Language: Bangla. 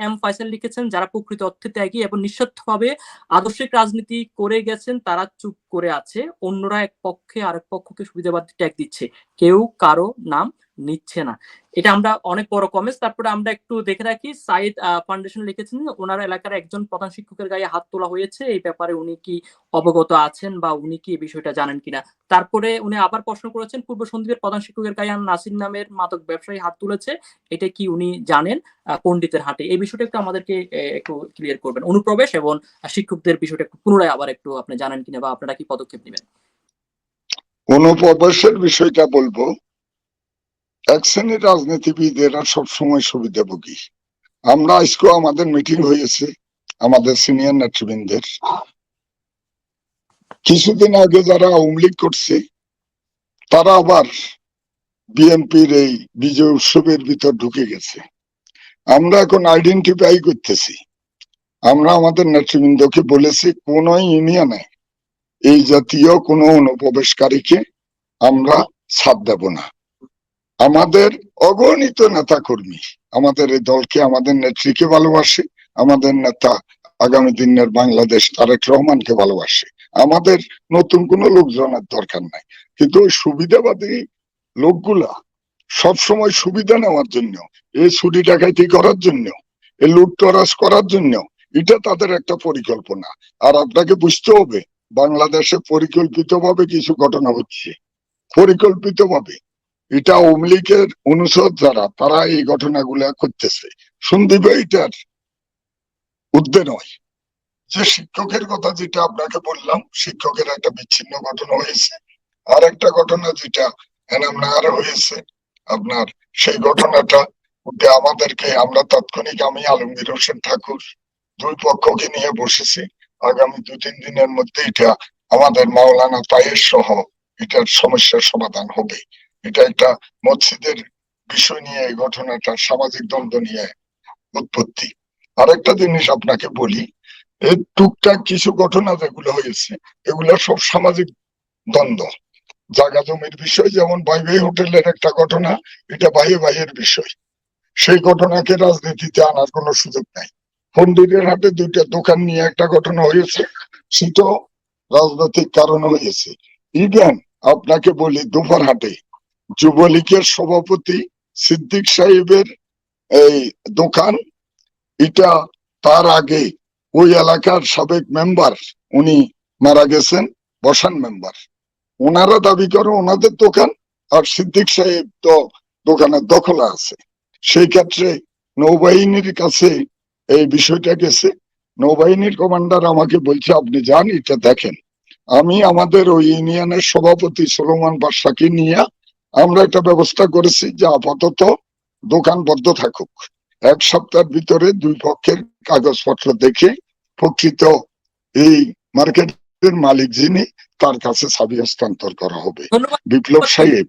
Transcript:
এম ফাইসাল লিখেছেন, যারা প্রকৃত অর্থে ত্যাগী এবং নিঃস্বার্থভাবে আদর্শিক রাজনীতি করে গেছেন, তারা চুপ করে আছে। অন্যরা এক পক্ষে আরেক পক্ষকে সুবিধাবাদী ট্যাগ দিচ্ছে। কেউ কারও নাম নিচ্ছে না। এটা আমরা অনেক বড় কমেন্টস তারপরে আমরা একটু দেখে রাখি, সাইদ ফাউন্ডেশন লিখেছেন ওনার এলাকার একজন প্রধান শিক্ষকের গায়ে হাত তোলা হয়েছে, এই ব্যাপারে উনি কি অবগত আছেন বা উনি কি এই বিষয়টা জানেন কিনা? তারপরে উনি আবার প্রশ্ন করেছেন, পূর্ব সন্দীপের প্রধান শিক্ষকের গায়ে নাসির নামের মাদক ব্যবসায়ী হাত তুলেছে, এটা কি উনি জানেন? পণ্ডিতের হাটে এই বিষয়টা একটু আমাদেরকে একটু ক্লিয়ার করবেন। অনুপ্রবেশ এবং শিক্ষকদের বিষয়টা একটু পুনরায় আবার একটু আপনি জানেন কিনা বা আপনারা কি পদক্ষেপ নেবেন? অনুপ্রবেশের বিষয়টা বলব। এক শ্রেণির রাজনীতিবিদ এরা সবসময় সুবিধাভোগী আমরা আজকে আমাদের মিটিং হয়েছে আমাদের সিনিয়র নেতৃবৃন্দের। কিছুদিন আগে যারা আওয়ামী লীগ করছে, তারা আবার বিএনপির এই বিজয় উৎসবের ভিতর ঢুকে গেছে। আমরা এখন আইডেন্টিফাই করতেছি। আমরা আমাদের নেতৃবৃন্দকে বলেছি, কোন ইউনিয়নে এই জাতীয় কোনো অনুপ্রবেশকারীকে আমরা ছাড় দেব না। আমাদের অগণিত নেতা কর্মী আমাদের এই দলকে আমাদের নেত্রীকে ভালোবাসে, আমাদের নেতা আগামী দিনের বাংলাদেশ তারেক রহমানকে ভালোবাসে। আমাদের নতুন কোনো লোকজনের দরকার নাই। কিন্তু ওই সুবিধাবাদী লোকগুলা সব সময় সুবিধা নেওয়ার জন্য, এই ছুটি ডাকাইতি করার জন্য, এই লুটতরাজ করার জন্য, এটা তাদের একটা পরিকল্পনা। আর আপনাকে বুঝতে হবে, বাংলাদেশে পরিকল্পিতভাবে কিছু ঘটনা হচ্ছে। পরিকল্পিতভাবে এটা লীগের অনুষদ যারা তারা এই ঘটনাগুলা করতেছে। সন্দীপে এটার উদ্বে নয়। যে শিক্ষকের কথা যেটা আপনাকে বললাম, শিক্ষকের একটা বিচ্ছিন্ন ঘটনা হয়েছে। আর একটা ঘটনা যেটা হয়েছে, আপনার সেই ঘটনাটা আমাদেরকে আমরা তাৎক্ষণিক আমি আলমগীর হোসেন ঠাকুর দুই পক্ষকে নিয়ে বসেছি। আগামী দু তিন দিনের মধ্যে এটা আমাদের মাওলানা তায়ের সহ এটার সমস্যার সমাধান হবে। এটা একটা মসজিদের বিষয় নিয়ে, এই ঘটনাটা সামাজিক দ্বন্দ্ব নিয়ে উৎপত্তি। আরেকটা জিনিস আপনাকে বলি, এই টুকটাক কিছু ঘটনা যেগুলো হয়েছে, এগুলো সব সামাজিক দ্বন্দ্ব। জায়গা জমির বিষয়, যেমন বাই বাই হোটেলের একটা ঘটনা, এটা বাইরে বাইরের বিষয়। সেই ঘটনাকে রাজনীতিতে আনার কোনো সুযোগ নাই। পন্ডিতের হাটে দুইটা দোকান নিয়ে একটা ঘটনা হয়েছে, সেটাও রাজনৈতিক কারণে হয়েছে। ইভেন আপনাকে বলি, দুপুর হাটে যুবলীগের সভাপতি সিদ্দিক সাহেবের এই দোকান, এটা তার আগে ওই এলাকার সাবেক মেম্বার, উনি মারা গেছেন, বসান মেম্বার। ওনারা দাবি করে ওনাদের দোকান আর সিদ্দিক সাহেব তো দোকানের দখলে আছে। সেই ক্ষেত্রে নৌবাহিনীর কাছে এই বিষয়টা গেছে। নৌবাহিনীর কমান্ডার আমাকে বলছে, আপনি যান, এটা দেখেন। আমি আমাদের ওই ইউনিয়নের সভাপতি সোলমান বাদশাকে নিয়ে আমরা একটা ব্যবস্থা করেছি যে আপাতত দোকান বদ্ধ থাকুক। এক সপ্তাহের ভিতরে দুই পক্ষের কাগজপত্র দেখে প্রকৃত এই মার্কেটের মালিক যিনি তার কাছে চাবি হস্তান্তর করা হবে। বিপ্লব সাহেব।